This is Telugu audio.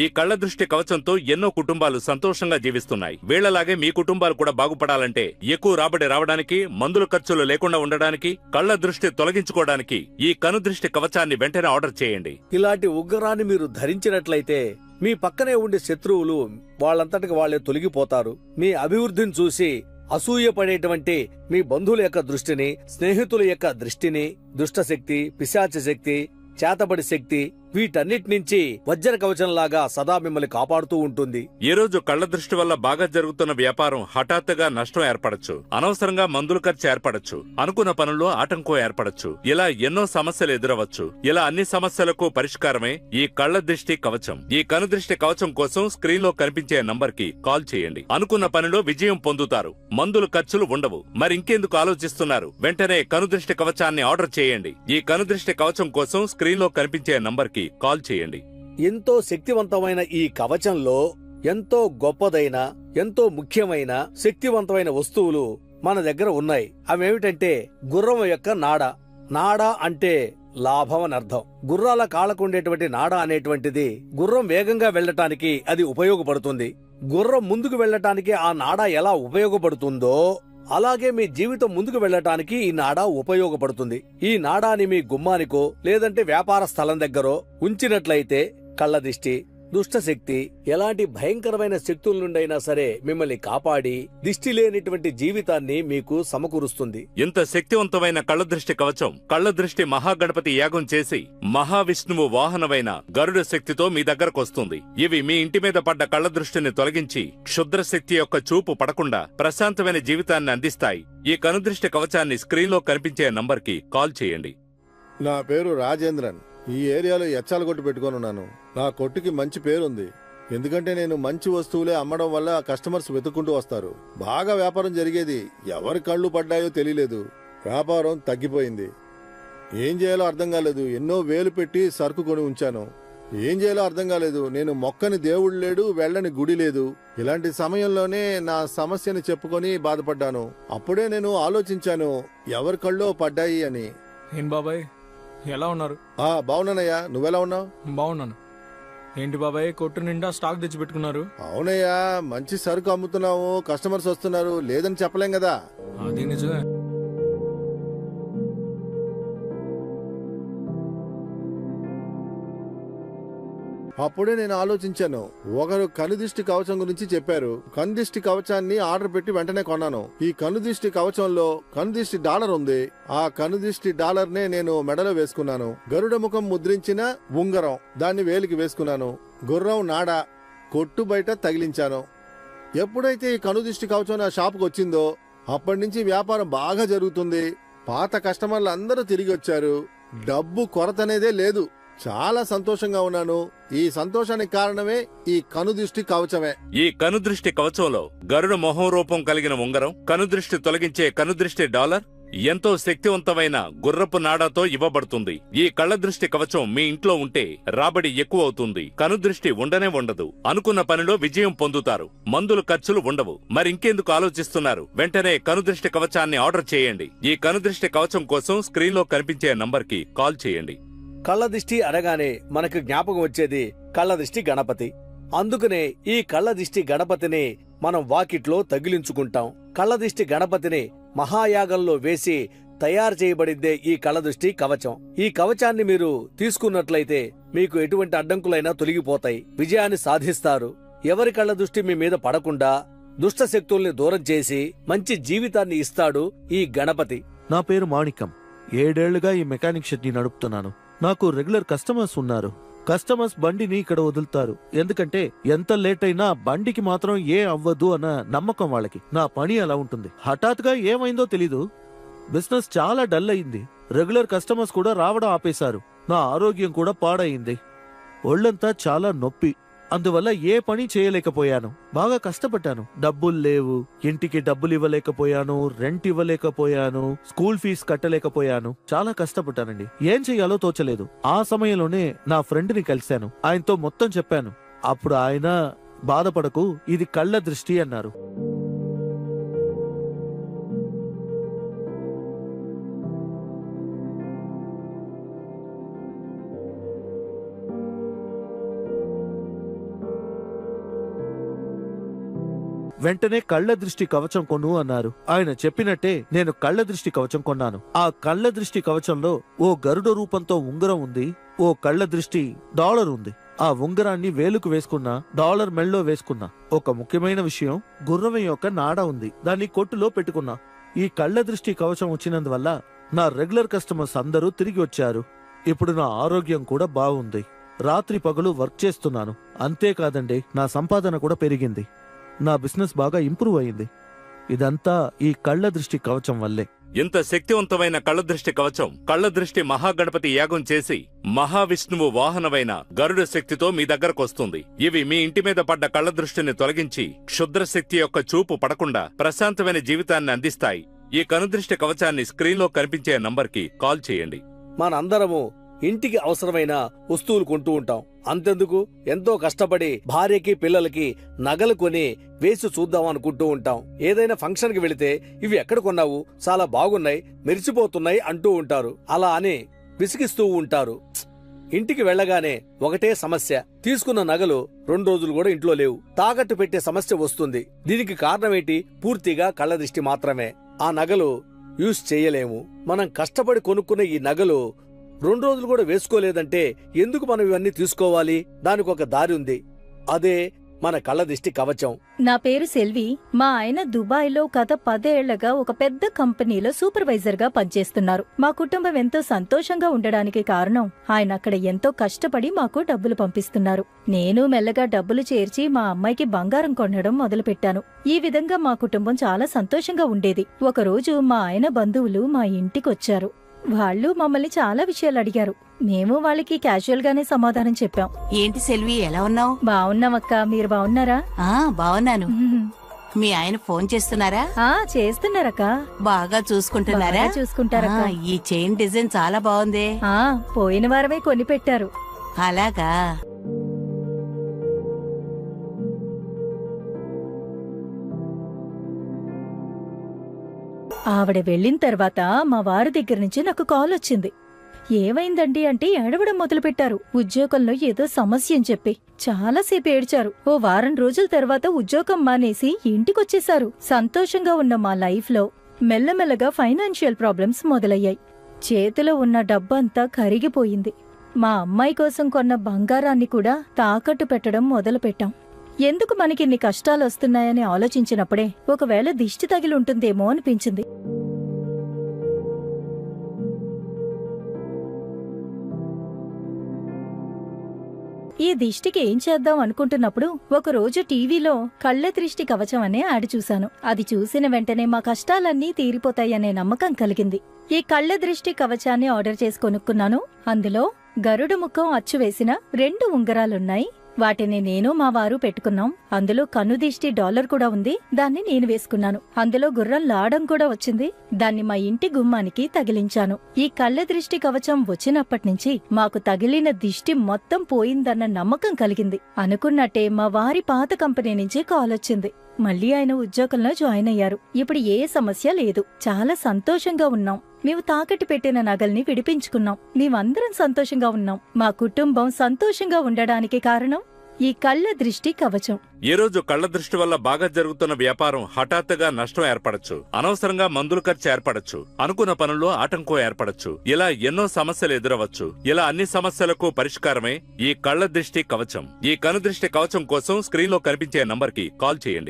ఈ కళ్ళ దృష్టి కవచంతో ఎన్నో కుటుంబాలు సంతోషంగా జీవిస్తున్నాయి. వీళ్ళలాగే మీ కుటుంబాలు కూడా బాగుపడాలంటే ఎక్కువ రాబడి రావడానికి మందుల ఖర్చులు లేకుండా ఉండడానికి కళ్ళ దృష్టి తొలగించుకోవడానికి ఈ కను దృష్టి కవచాన్ని వెంటనే ఆర్డర్ చేయండి. ఇలాంటి ఉగ్రాన్ని మీరు ధరించినట్లయితే మీ పక్కనే ఉండే శత్రువులు వాళ్ళంతటికి వాళ్ళే తొలగిపోతారు. మీ అభివృద్ధిని చూసి అసూయపడేటువంటి మీ బంధువుల యొక్క దృష్టిని స్నేహితుల యొక్క దృష్టిని దుష్టశక్తి పిశాచ శక్తి చేతబడి శక్తి వీటన్నిటి నుంచి వజ్ర కవచంలాగా సదా మిమ్మల్ని కాపాడుతూ ఉంటుంది. ఈ రోజు కళ్ళ దృష్టి వల్ల బాగా జరుగుతున్న వ్యాపారం హఠాత్తుగా నష్టం ఏర్పడచ్చు. అనవసరంగా మందుల ఖర్చు ఏర్పడచ్చు. అనుకున్న పనుల్లో ఆటంకం ఏర్పడచ్చు. ఇలా ఎన్నో సమస్యలు ఎదురవచ్చు. ఇలా అన్ని సమస్యలకు పరిష్కారమే ఈ కళ్ళ దృష్టి కవచం. ఈ కను దృష్టి కవచం కోసం స్క్రీన్లో కనిపించే నంబర్కి కాల్ చేయండి. అనుకున్న పనిలో విజయం పొందుతారు. మందుల ఖర్చులు ఉండవు. మరి ఇంకెందుకు ఆలోచిస్తున్నారు? వెంటనే కను దృష్టి కవచాన్ని ఆర్డర్ చేయండి. ఈ కను దృష్టి కవచం కోసం స్క్రీన్లో కనిపించే నంబర్కి కాల్ చేయండి. ఎంతో శక్తివంతమైన ఈ కవచంలో ఎంతో గొప్పదైన ఎంతో ముఖ్యమైన శక్తివంతమైన వస్తువులు మన దగ్గర ఉన్నాయి. అవేమిటంటే గుర్రం యొక్క నాడ. నాడ అంటే లాభం అని అర్థం. గుర్రాల కాళ్ళకు ఉండేటువంటి నాడ అనేటువంటిది గుర్రం వేగంగా వెళ్ళటానికి అది ఉపయోగపడుతుంది. గుర్రం ముందుకు వెళ్ళటానికి ఆ నాడ ఎలా ఉపయోగపడుతుందో అలాగే మీ జీవితం ముందుకు వెళ్ళటానికి ఈ నాడా ఉపయోగపడుతుంది. ఈ నాడాని మీ గుమ్మానికో లేదంటే వ్యాపార స్థలం దగ్గరో ఉంచినట్లయితే కళ్ళదిష్టి దుష్టశక్తి ఎలాంటి భయంకరమైన శక్తుల నుండైనా సరే మిమ్మల్ని కాపాడి దిష్టి లేనిటువంటి జీవితాన్ని మీకు సమకూరుస్తుంది. ఇంత శక్తివంతమైన కళ్ళ దృష్టి కవచం కళ్ళ దృష్టి మహాగణపతి యాగం చేసి మహావిష్ణువు వాహనమైన గరుడ శక్తితో మీ దగ్గరకు వస్తుంది. ఇవి మీ ఇంటి మీద పడ్డ కళ్ళ దృష్టిని తొలగించి క్షుద్ర శక్తి యొక్క చూపు పడకుండా ప్రశాంతమైన జీవితాన్ని అందిస్తాయి. ఈ కనుదృష్టి కవచాన్ని స్క్రీన్లో కనిపించే నంబర్కి కాల్ చేయండి. నా పేరు రాజేంద్రన్. ఈ ఏరియాలో ఎచ్చాల కొట్టు పెట్టుకొని ఉన్నాను. నా కొట్టుకి మంచి పేరుంది. ఎందుకంటే నేను మంచి వస్తువులే అమ్మడం వల్ల కస్టమర్స్ వెతుక్కుంటూ వస్తారు. బాగా వ్యాపారం జరిగేది ఎవరి కళ్ళు పడ్డాయో తెలియలేదు. వ్యాపారం తగ్గిపోయింది. ఏం చేయాలో అర్థం కాలేదు. ఎన్నో వేలు పెట్టి సరుకు కొని ఉంచాను. ఏం చేయాలో అర్థం కాలేదు. నేను మొక్కని దేవుడు లేడు వెళ్ళని గుడి లేదు. ఇలాంటి సమయంలోనే నా సమస్యని చెప్పుకొని బాధపడ్డాను. అప్పుడే నేను ఆలోచించాను ఎవరి కళ్ళో పడ్డాయి అని. ఏం బాబాయ్? ఎలా ఉన్నారు? ఆ బాగున్నానయ్యా. నువ్వెలా ఉన్నావు? బాగున్నాను. ఏంటి బాబాయ్ కొట్టు నిండా స్టాక్ తెచ్చి పెట్టుకున్నారు? అవునయ్యా మంచి సరుకు అమ్ముతున్నావు కస్టమర్స్ వస్తున్నారు లేదని చెప్పలేం కదా. అది నిజమే. అప్పుడే నేను ఆలోచించాను. ఒకరు కనుదిష్టి కవచం గురించి చెప్పారు. కనుదిష్టి కవచాన్ని ఆర్డర్ పెట్టి వెంటనే కొన్నాను. ఈ కనుదిష్టి కవచంలో కనుదిష్టి డాలర్ ఉంది. ఆ కనుదిష్టి డాలర్ నే నేను మెడలో వేసుకున్నాను. గరుడ ముఖం ముద్రించిన ఉంగరం దాన్ని వేలికి వేసుకున్నాను. గుర్రం నాడ కొట్టు బయట తగిలించాను. ఎప్పుడైతే ఈ కనుదిష్టి కవచం నా షాప్కి వచ్చిందో అప్పటి నుంచి వ్యాపారం బాగా జరుగుతుంది. పాత కస్టమర్లు అందరూ తిరిగి వచ్చారు. డబ్బు కొరతనేదే లేదు. చాలా సంతోషంగా ఉన్నాను. ఈ సంతోషానికి కారణమే ఈ కనుదృష్టి కవచమే. ఈ కనుదృష్టి కవచంలో గరుడ మొహం రూపం కలిగిన ఉంగరం కనుదృష్టి తొలగించే కనుదృష్టి డాలర్ ఎంతో శక్తివంతమైన గుర్రపు నాడాతో ఇవ్వబడుతుంది. ఈ కళ్ళ దృష్టి కవచం మీ ఇంట్లో ఉంటే రాబడి ఎక్కువ అవుతుంది కనుదృష్టి ఉండనే ఉండదు. అనుకున్న పనిలో విజయం పొందుతారు. మందులు ఖర్చులు ఉండవు. మరింకెందుకు ఆలోచిస్తున్నారు? వెంటనే కనుదృష్టి కవచాన్ని ఆర్డర్ చేయండి. ఈ కనుదృష్టి కవచం కోసం స్క్రీన్లో కనిపించే నంబర్కి కాల్ చేయండి. కళ్ళదిష్టి అనగానే మనకు జ్ఞాపకం వచ్చేది కళ్ళదిష్టి గణపతి. అందుకనే ఈ కళ్ళదిష్టి గణపతిని మనం వాకిట్లో తగిలించుకుంటాం. కళ్ళదిష్టి గణపతిని మహాయాగంలో వేసి తయారు చేయబడిందే ఈ కళ్ళదృష్టి కవచం. ఈ కవచాన్ని మీరు తీసుకున్నట్లయితే మీకు ఎటువంటి అడ్డంకులైనా తొలగిపోతాయి. విజయాన్ని సాధిస్తారు. ఎవరి కళ్ళ దృష్టి మీ మీద పడకుండా దుష్ట శక్తుల్ని దూరం చేసి మంచి జీవితాన్ని ఇస్తాడు ఈ గణపతి. నా పేరు మాణికం ఏడేళ్ళుగా ఈ మెకానిక్ షెడ్ని నడుపుతున్నాను. నాకు రెగ్యులర్ కస్టమర్స్ ఉన్నారు. కస్టమర్స్ బండిని ఇక్కడ వదులుతారు. ఎందుకంటే ఎంత లేట్ అయినా బండికి మాత్రం ఏ అవ్వదు అన్న నమ్మకం వాళ్ళకి. నా పని అలా ఉంటుంది. హఠాత్గా ఏమైందో తెలీదు. బిజినెస్ చాలా డల్ అయింది. రెగ్యులర్ కస్టమర్స్ కూడా రావడం ఆపేశారు. నా ఆరోగ్యం కూడా పాడయింది ఒళ్ళంతా చాలా నొప్పి. అందువల్ల ఏ పని చేయలేకపోయాను. బాగా కష్టపడ్డాను. డబ్బులు లేవు. ఇంటికి డబ్బులు ఇవ్వలేకపోయాను. రెంట్ ఇవ్వలేకపోయాను. స్కూల్ ఫీజు కట్టలేకపోయాను. చాలా కష్టపడ్డానండి. ఏం చెయ్యాలో తోచలేదు. ఆ సమయంలోనే నా ఫ్రెండ్ని కలిశాను. ఆయనతో మొత్తం చెప్పాను. అప్పుడు ఆయన బాధపడకు ఇది కళ్ళ దృష్టి అన్నారు. వెంటనే కళ్ళ దృష్టి కవచం కొను అన్నారు. ఆయన చెప్పినట్టే నేను కళ్ళ దృష్టి కవచం కొన్నాను. ఆ కళ్ళ దృష్టి కవచంలో ఓ గరుడ రూపంతో ఉంగరం ఉంది. ఓ కళ్ళ దృష్టి డాలర్ ఉంది. ఆ ఉంగరాన్ని వేలుకు వేసుకున్నా డాలర్ మెళ్ళో వేసుకున్నా. ఒక ముఖ్యమైన విషయం గుర్రం యొక్క నాడ ఉంది. దాన్ని కొట్టులో పెట్టుకున్నా. ఈ కళ్ళ దృష్టి కవచం వచ్చినందువల్ల నా రెగ్యులర్ కస్టమర్స్ అందరూ తిరిగి వచ్చారు. ఇప్పుడు నా ఆరోగ్యం కూడా బాగుంది. రాత్రి పగలు వర్క్ చేస్తున్నాను. అంతేకాదండి నా సంపాదన కూడా పెరిగింది. నా బిజినెస్ బాగా ఇంప్రూవ్ అయింది. ఇదంతా ఈ కళ్ళ దృష్టి కవచం వల్లే. ఇంత శక్తివంతమైన కళ్ళదృష్టి కవచం కళ్ళదృష్టి మహాగణపతి యాగం చేసి మహావిష్ణువు వాహనమైన గరుడ శక్తితో మీ దగ్గరకొస్తుంది ఇవి మీ ఇంటి మీద పడ్డ కళ్ళదృష్టిని తొలగించి క్షుద్ర శక్తి యొక్క చూపు పడకుండా ప్రశాంతమైన జీవితాన్ని అందిస్తాయి. ఈ కనుదృష్టి కవచాన్ని స్క్రీన్లో కనిపించే నంబర్కి కాల్ చేయండి. మనందరము ఇంటికి అవసరమైన వస్తువులు కొంటూ ఉంటాం. అంతెందుకు? ఎంతో కష్టపడి భార్యకి పిల్లలకి నగలు కొని వేసి చూద్దాం అనుకుంటూ ఉంటాం. ఏదైనా ఫంక్షన్కి వెళితే ఇవి ఎక్కడ కొన్నావు? చాలా బాగున్నాయి మెరిసిపోతున్నాయి అంటూ ఉంటారు. అలా అని విసిగిస్తూ ఉంటారు. ఇంటికి వెళ్ళగానే ఒకటే సమస్య. తీసుకున్న నగలు రెండు రోజులు కూడా ఇంట్లో లేవు. తాకట్టు పెట్టే సమస్య వస్తుంది. దీనికి కారణమేంటి? పూర్తిగా కళ్ళ దృష్టి మాత్రమే. ఆ నగలు యూజ్ చేయలేము. మనం కష్టపడి కొనుక్కున్న ఈ నగలు రెండు రోజులు కూడా వేసుకోలేదంటే ఎందుకు మనం ఇవన్నీ తీసుకోవాలి? దానికి ఒక దారి ఉంది. అదే మన కళ్ళ దిష్టి కవచం. నా పేరు సెల్వి. మా ఆయన దుబాయ్లో గత పదేళ్ళగా ఒక పెద్ద కంపెనీలో సూపర్వైజర్గా పనిచేస్తున్నారు. మా కుటుంబం ఎంతో సంతోషంగా ఉండడానికి కారణం ఆయన అక్కడ ఎంతో కష్టపడి మాకు డబ్బులు పంపిస్తున్నారు. నేను మెల్లగా డబ్బులు చేర్చి మా అమ్మాయికి బంగారం కొనడం మొదలుపెట్టాను. ఈ విధంగా మా కుటుంబం చాలా సంతోషంగా ఉండేది. ఒకరోజు మా ఆయన బంధువులు మా ఇంటికొచ్చారు. వాళ్ళు మమ్మల్ని చాలా విషయాలు అడిగారు. మేము వాళ్ళకి క్యాజువల్ గానే సమాధానం చెప్పాం. ఏంటి సెల్వి ఎలా ఉన్నావు? బావున్నామక్క మీరు ఆ బావున్నాను ఉహుం. మీ ఆయన ఫోన్ చేస్తున్నారా? ఆ చేస్తున్నారక్క. బాగా చూసుకుంటున్నారా? బాగా చూసుకుంటారక్క. ఆ, ఈ చైన్ డిజైన్ చాలా బాగుందే. ఆ పోయిన వారమే కొని పెట్టారు. అలాగా. ఆవిడ వెళ్ళిన తర్వాత మా వారి దగ్గర నుంచి నాకు కాల్ వచ్చింది. ఏమైందండి అంటే ఏడవడం మొదలుపెట్టారు. ఉద్యోగంలో ఏదో సమస్య అని చెప్పి చాలాసేపు ఏడ్చారు. ఓ వారం రోజుల తర్వాత ఉద్యోగం మానేసి ఇంటికొచ్చేశారు. సంతోషంగా ఉన్న మా లైఫ్లో మెల్లమెల్లగా ఫైనాన్షియల్ ప్రాబ్లమ్స్ మొదలయ్యాయి. చేతిలో ఉన్న డబ్బంతా కరిగిపోయింది. మా అమ్మాయి కోసం కొన్న బంగారాన్ని కూడా తాకట్టు పెట్టడం మొదలుపెట్టాం. ఎందుకు మనకిన్ని కష్టాలు వస్తున్నాయని ఆలోచించినప్పుడే ఒకవేళ దిష్టి తగిలి ఉంటుందేమో అనిపించింది. ఈ దిష్టికి ఏం చేద్దాం అనుకుంటున్నప్పుడు ఒకరోజు టీవీలో కళ్ళ దృష్టి కవచం అనే యాడ్ చూశాను. అది చూసిన వెంటనే మా కష్టాలన్నీ తీరిపోతాయనే నమ్మకం కలిగింది. ఈ కళ్ళ దృష్టి కవచాన్ని ఆర్డర్ చేసి కొనుక్కున్నాను. అందులో గరుడు ముఖం అచ్చు వేసిన రెండు ఉంగరాలున్నాయి. వాటిని నేను మా వారు పెట్టుకున్నాం. అందులో కన్నుదిష్టి డాలర్ కూడా ఉంది. దాన్ని నేను వేసుకున్నాను. అందులో గుర్రం లాడం కూడా వచ్చింది. దాన్ని మా ఇంటి గుమ్మానికి తగిలించాను. ఈ కళ్ళ దృష్టి కవచం వచ్చినప్పటి నుంచి మాకు తగిలిన దిష్టి మొత్తం పోయిందన్న నమ్మకం కలిగింది. అనుకున్నట్టే మా వారి పాత కంపెనీ నుంచి కాల్ వచ్చింది. మళ్ళీ ఆయన ఉద్యోగంలో జాయిన్ అయ్యారు. ఇప్పుడు ఏ సమస్య లేదు. చాలా సంతోషంగా ఉన్నాం. మేము తాకట్టు పెట్టిన నగల్ని విడిపించుకున్నాం. మేమందరం సంతోషంగా ఉన్నాం. మా కుటుంబం సంతోషంగా ఉండడానికి కారణం ఈ కళ్ళ దృష్టి కవచం. ఈ రోజు కళ్ళ దృష్టి వల్ల బాగా జరుగుతున్న వ్యాపారం హఠాత్తుగా నష్టం ఏర్పడచ్చు. అనవసరంగా మందుల ఖర్చు ఏర్పడచ్చు. అనుకున్న పనుల్లో ఆటంకం ఏర్పడచ్చు. ఇలా ఎన్నో సమస్యలు ఎదురవచ్చు. ఇలా అన్ని సమస్యలకు పరిష్కారమే ఈ కళ్ళ దృష్టి కవచం. ఈ కను దృష్టి కవచం కోసం స్క్రీన్లో కనిపించే నంబర్కి కాల్ చేయండి.